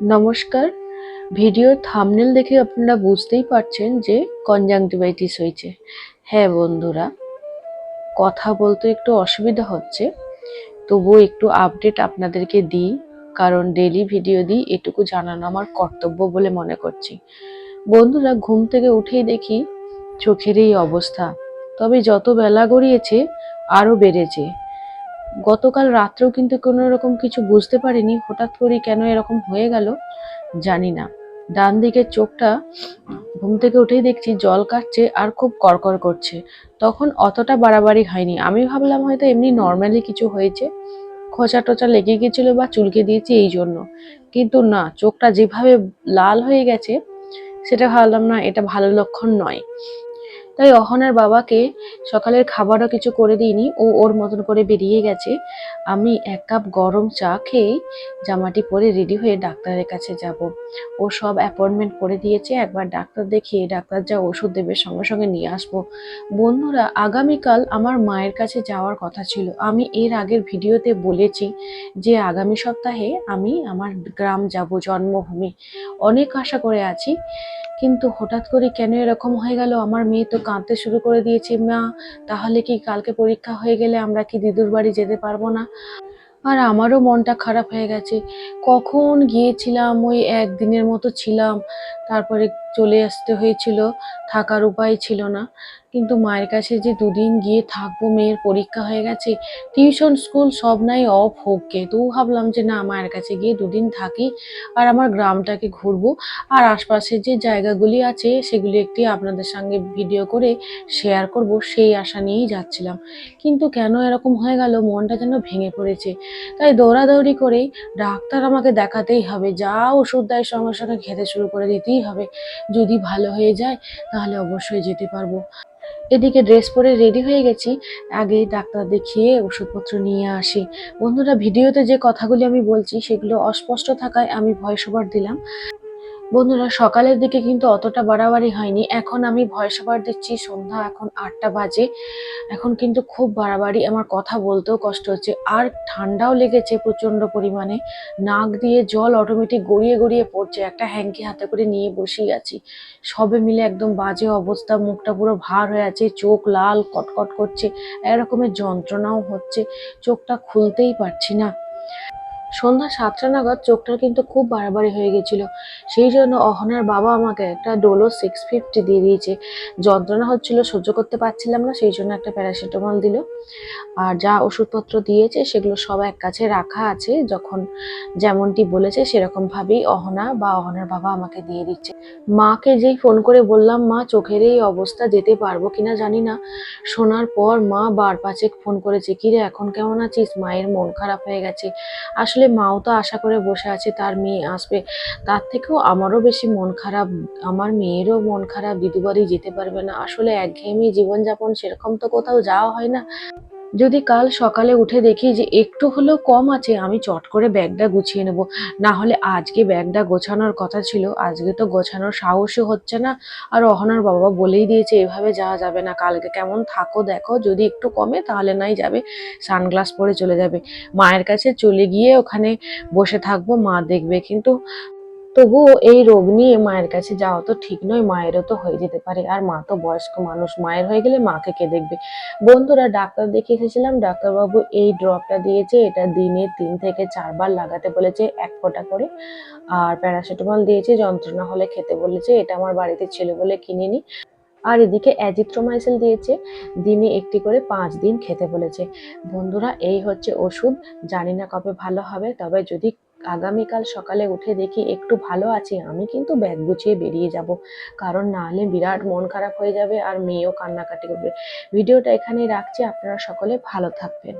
নমস্কার। ভিডিওর থামনেল দেখে আপনারা বুঝতেই পারছেন যে কনজাংটিভাইটিস হয়েছে। হ্যাঁ বন্ধুরা, কথা বলতে একটু অসুবিধা হচ্ছে, তবুও একটু আপডেট আপনাদেরকে দিই, কারণ ডেলি ভিডিও দিই, এটুকু জানানো আমার কর্তব্য বলে মনে করছি। বন্ধুরা, ঘুম থেকে উঠেই দেখি চোখের এই অবস্থা। তবে যত বেলা গড়িয়েছে, আরও বেড়েছে। গতকাল রাত্রেও কিন্তু কোনো রকম কিছু বুঝতে পারিনি, হঠাৎ করে কেন এরকম হয়ে গেল জানি না। ডান দিকের চোখটা ঘুম থেকে উঠেই দেখছি জল কাটছে আর খুব কড়কড় করছে। তখন অতটা বাড়াবাড়ি হয়নি। আমি ভাবলাম হয়তো এমনি নর্মালি কিছু হয়েছে, খোঁচা টোচা লেগে গেছিল বা চুলকে দিয়েছি এই জন্য। কিন্তু না, চোখটা যেভাবে লাল হয়ে গেছে, সেটা ভাবলাম না, এটা ভালো লক্ষণ নয়। তাই অহনার বাবাকে সকালের খাবারও কিছু করে দিইনি। ও ওর মতন করে বেরিয়ে গেছে। আমি এক কাপ গরম চা খেয়ে জামাটি পরে রেডি হয়ে ডাক্তারের কাছে যাব। ও সব অ্যাপয়েন্টমেন্ট করে দিয়েছে। একবার ডাক্তার দেখিয়ে ডাক্তার যা ওষুধ দেবে সঙ্গে সঙ্গে নিয়ে আসব। বন্ধুরা, আগামীকাল আমার মায়ের কাছে যাওয়ার কথা ছিল। আমি এর আগের ভিডিওতে বলেছি যে আগামী সপ্তাহে আমি আমার গ্রাম যাব জন্মভূমি। অনেক আশা করে আছি। কিন্তু হঠাৎ করে কেন এরকম হয়ে গেল? আমার মেয়ে তো কাঁদতে শুরু করে দিয়েছে, মা। তাহলে কি কালকে পরীক্ষা হয়ে গেলে আমরা কি দিদুর বাড়ি যেতে পারব না? আর আমারও মনটা খারাপ হয়ে গেছে। কখন গিয়েছিলাম? ওই একদিনের মতো ছিলাম। তারপরে চলে আসতে হয়েছিল, থাকার উপায় ছিল না। কিন্তু মায়ের কাছে যে দুদিন গিয়ে থাকব, মেয়ের পরীক্ষা হয়ে গেছে, টিউশন, স্কুল সব নাই, অফ হোককে তো ভাবলাম যে না, মায়ের কাছে গিয়ে দুদিন থাকি আর আমার গ্রামটাকে ঘুরবো। আর আশপাশে যে জায়গাগুলি আছে, সেগুলি একটি আপনাদের সঙ্গে ভিডিও করে শেয়ার করব, সেই আশা নিয়েই যাচ্ছিলাম। কিন্তু কেন এরকম হয়ে গেল, মনটা যেন ভেঙে পড়েছে। তাই দৌড়াদৌড়ি করেই ডাক্তার আমাকে দেখাতেই হবে, যা ওষুধ দেয় সঙ্গে সঙ্গে খেতে শুরু করে দিতেই হবে। যদি ভালো হয়ে যায়, তাহলে অবশ্যই যেতে পারব। এদিকে ড্রেস পরে রেডি হয়ে গেছি আগে ডাক্তার দেখিয়ে ওষুধপত্র নিয়ে আসি। বন্ধুরা, ভিডিওতে যে কথাগুলি আমি বলছি, সেগুলো অস্পষ্ট থাকায় আমি ভয়েস ওভার দিলাম। বন্ধুরা, সকালের দিকে কিন্তু অতটা বাড়াবাড়ি হয়নি। এখন আমি ভয়েস ওভার দিচ্ছি, সন্ধ্যা এখন আটটা বাজে। এখন কিন্তু খুব বাড়াবাড়ি, আমার কথা বলতেও কষ্ট হচ্ছে। আর ঠান্ডাও লেগেছে প্রচণ্ড পরিমাণে। নাক দিয়ে জল অটোমেটিক গড়িয়ে গড়িয়ে পড়ছে, একটা হ্যাঙ্কি হাতে করে নিয়ে বসেই আছি। সবে মিলে একদম বাজে অবস্থা, মুখটা পুরো ভার হয়ে আছে, চোখ লাল, কটকট করছে এরকমের যন্ত্রণাও হচ্ছে, চোখটা খুলতেই পারছি না। সন্ধ্যা সাতটা নাগাদ চোখটা কিন্তু খুব বাড়াবাড়ি হয়ে গেছিল। সেই জন্য অহনার বাবা আমাকে একটা ডোলো সিক্স ফিফটি দিয়ে দিয়েছে। যন্ত্রণা হচ্ছিল, সহ্য করতে পারছিলাম না, সেই জন্য একটা প্যারাসিটামল দিল। আর যা ওষুধপত্র দিয়েছে, সেগুলো সব এক কাছে রাখা আছে। যখন যেমনটি বলেছে, সেরকমভাবেই অহনা বা অহনার বাবা আমাকে দিয়ে দিচ্ছে। মাকে যেই ফোন করে বললাম, মা, চোখের এই অবস্থা যেতে পারব কিনা জানি না। শোনার পর মা বার পাঁচেক ফোন করেছে, কিরে, এখন কেমন আছিস? মায়ের মন খারাপ হয়ে গেছে। আসলে মাও তো আশা করে বসে আছে, তার মেয়ে আসবে। তার থেকেও আমারও বেশি মন খারাপ, আমার মেয়েরও মন খারাপ দিদু বাড়ি যেতে পারবে না। আসলে একঘেয়েমি জীবনযাপন, সেরকম তো কোথাও যাওয়া হয় না। যদি কাল সকালে উঠে দেখি যে একটু হলেও কম আছে, আমি চট করে ব্যাগটা গুছিয়ে নেব। না হলে আজকে ব্যাগটা গোছানোর কথা ছিল, আজকে তো গোছানোর সাহসই হচ্ছে না। আর অহনার বাবা বলেই দিয়েছে, এভাবে যাওয়া যাবে না, কালকে কেমন থাকো, দেখো, যদি একটু কমে তাহলে নাই যাবে, সানগ্লাস পরে চলে যাবে। মায়ের কাছে চলে গিয়ে ওখানে বসে থাকব, মা দেখবে। কিন্তু তবুও এই রোগ নিয়ে মায়ের কাছে যাওয়া তো ঠিক নয়, মায়েরও তো হয়ে যেতে পারে। আর মা তো বয়স্ক মানুষ, মায়ের হয়ে গেলে মাকে কে দেখবে? বন্ধুরা, ডাক্তার দেখে এসেছিলাম, ডাক্তারবাবু এই ড্রপটা দিয়েছে, এটা দিনে তিন থেকে চারবার লাগাতে বলেছে এক ফোঁটা করে। আর প্যারাসিটামল দিয়েছে, যন্ত্রণা হলে খেতে বলেছে, এটা আমার বাড়িতে ছিল বলে কিনিনি। আর এদিকে অ্যাজিথ্রোমাইসিন দিয়েছে, দিনে একটি করে পাঁচ দিন খেতে বলেছে। বন্ধুরা, এই হচ্ছে ওষুধ, জানি না কবে ভালো হবে, তবে যদি আগামীকাল সকালে উঠে দেখি একটু ভালো আছি, আমি কিন্তু ব্যাগ গুছিয়ে বেরিয়ে যাব। কারণ না হলে বিরাট মন খারাপ হয়ে যাবে আর মেয়েও কান্নাকাটি করবে। ভিডিওটা এখানেই রাখছি, আপনারা সকলে ভালো থাকবেন।